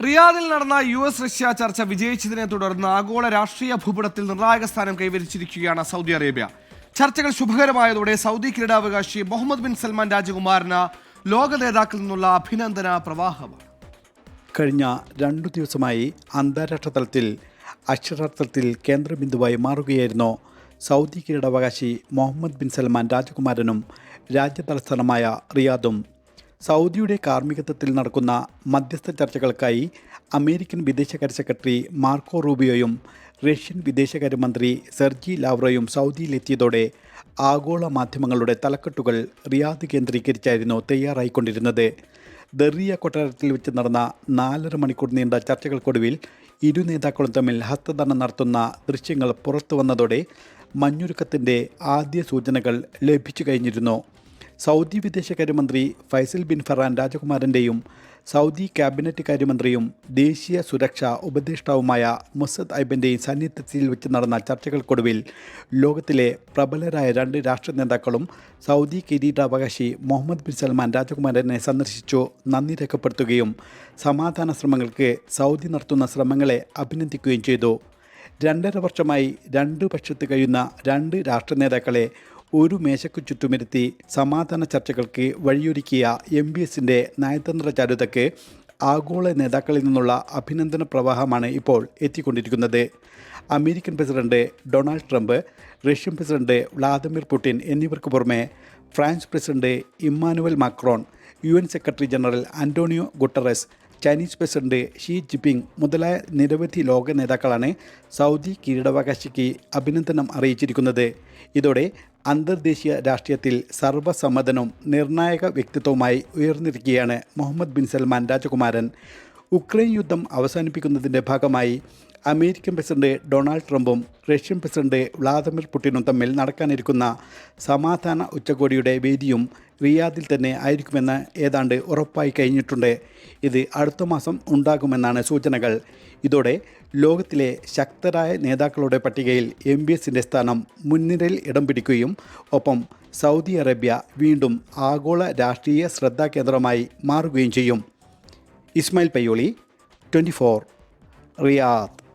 റിയാദിൽ നടന്ന U S Russia ചർച്ച വിജയിച്ചതിനെ തുടർന്ന് ആഗോള രാഷ്ട്രീയ ഭൂപടത്തിൽ നിർണായക സ്ഥാനം കൈവരിച്ചിരിക്കുകയാണ് സൗദി അറേബ്യ. ചർച്ചകൾ ശുഭകരമായതോടെ സൗദി കിരീടാവകാശി മുഹമ്മദ് ബിൻ സൽമാൻ രാജകുമാരന് ലോക നേതാക്കളിൽ നിന്നുള്ള അഭിനന്ദന പ്രവാഹമാണ് കഴിഞ്ഞ രണ്ടു ദിവസമായി അന്താരാഷ്ട്ര തലത്തിൽ അക്ഷരാർത്ഥത്തിൽ കേന്ദ്രബിന്ദുവായി മാറുകയായിരുന്നു സൗദി കിരീടാവകാശി മുഹമ്മദ് ബിൻ സൽമാൻ രാജകുമാരനും രാജ്യതലസ്ഥാനമായ റിയാദും. സൗദിയുടെ കാർമ്മികത്വത്തിൽ നടക്കുന്ന മധ്യസ്ഥ ചർച്ചകൾക്കായി അമേരിക്കൻ വിദേശകാര്യ സെക്രട്ടറി മാർക്കോ റൂബിയോയും റഷ്യൻ വിദേശകാര്യമന്ത്രി സെർജി ലാവ്റോയും സൗദിയിലെത്തിയതോടെ ആഗോള മാധ്യമങ്ങളുടെ തലക്കെട്ടുകൾ റിയാദ് കേന്ദ്രീകരിച്ചായിരുന്നു തയ്യാറായിക്കൊണ്ടിരുന്നത്. ദറിയ കൊട്ടാരത്തിൽ വെച്ച് നടന്ന നാലര മണിക്കൂർ നീണ്ട ചർച്ചകൾക്കൊടുവിൽ ഇരു നേതാക്കളും തമ്മിൽ ഹസ്തദാനം നടത്തുന്ന ദൃശ്യങ്ങൾ പുറത്തു വന്നതോടെ മഞ്ഞുരുക്കത്തിന്റെ ആദ്യ സൂചനകൾ ലഭിച്ചു കഴിഞ്ഞിരുന്നു. സൗദി വിദേശകാര്യമന്ത്രി ഫൈസൽ ബിൻ ഫറാൻ രാജകുമാരന്റെയും സൗദി ക്യാബിനറ്റ് കാര്യമന്ത്രിയും ദേശീയ സുരക്ഷാ ഉപദേഷ്ടാവുമായ മുസദ് ഐബന്റെയും സാന്നിധ്യത്തിൽ വെച്ച് നടന്ന ചർച്ചകൾക്കൊടുവിൽ ലോകത്തിലെ പ്രബലരായ രണ്ട് രാഷ്ട്ര നേതാക്കളും സൗദി കിരീടാവകാശി മുഹമ്മദ് ബിൻ സൽമാൻ രാജകുമാരനെ സന്ദർശിച്ചു നന്ദി രേഖപ്പെടുത്തുകയും സമാധാന ശ്രമങ്ങൾക്ക് സൗദി നടത്തുന്ന ശ്രമങ്ങളെ അഭിനന്ദിക്കുകയും ചെയ്തു. രണ്ടര വർഷമായി രണ്ട് പക്ഷത്ത് കഴിയുന്ന രണ്ട് രാഷ്ട്ര നേതാക്കളെ ഒരു മേശയ്ക്ക് ചുറ്റുമിരുത്തി സമാധാന ചർച്ചകൾക്ക് വഴിയൊരുക്കിയ എം ബി എസിന്റെ നയതന്ത്ര ചാരുതയ്ക്ക് ആഗോള നേതാക്കളിൽ നിന്നുള്ള അഭിനന്ദന പ്രവാഹമാണ് ഇപ്പോൾ എത്തിക്കൊണ്ടിരിക്കുന്നത്. American president Donald Trump Russian president Vladimir Putin എന്നിവർക്ക് പുറമെ France president Emmanuel Macron U N secretary general Antonio Guterres Chinese president Xi Jinping മുതലായ നിരവധി ലോക നേതാക്കളാണ് സൗദി കിരീടാവകാശിക്ക് അഭിനന്ദനം അറിയിച്ചിരിക്കുന്നത്. ഇതോടെ അന്തർദേശീയ രാഷ്ട്രീയത്തിൽ സർവസമ്മതനും നിർണായക വ്യക്തിത്വവുമായി ഉയർന്നിരിക്കുകയാണ് മുഹമ്മദ് ബിൻ സൽമാൻ രാജകുമാരൻ. ഉക്രൈൻ യുദ്ധം അവസാനിപ്പിക്കുന്നതിന്റെ ഭാഗമായി അമേരിക്കൻ പ്രസിഡന്റ് ഡൊണാൾഡ് ട്രംപും റഷ്യൻ പ്രസിഡന്റ് വ്ളാദിമിർ പുടിനും തമ്മിൽ നടക്കാനിരിക്കുന്ന സമാധാന ഉച്ചകോടിയുടെ വേദിയും റിയാദിൽ തന്നെ ആയിരിക്കുമെന്ന് ഏതാണ്ട് ഉറപ്പായി കഴിഞ്ഞിട്ടുണ്ട്. ഇത് അടുത്ത മാസം ഉണ്ടാകുമെന്നാണ് സൂചനകൾ. ഇതോടെ ലോകത്തിലെ ശക്തരായ നേതാക്കളുടെ പട്ടികയിൽ എം ബി എസിന്റെ സ്ഥാനം മുൻനിരയിൽ ഇടം പിടിക്കുകയും ഒപ്പം സൗദി അറേബ്യ വീണ്ടും ആഗോള രാഷ്ട്രീയ ശ്രദ്ധാകേന്ദ്രമായി മാറുകയും ചെയ്യും. Ismail Payyoli twenty four Riyadh.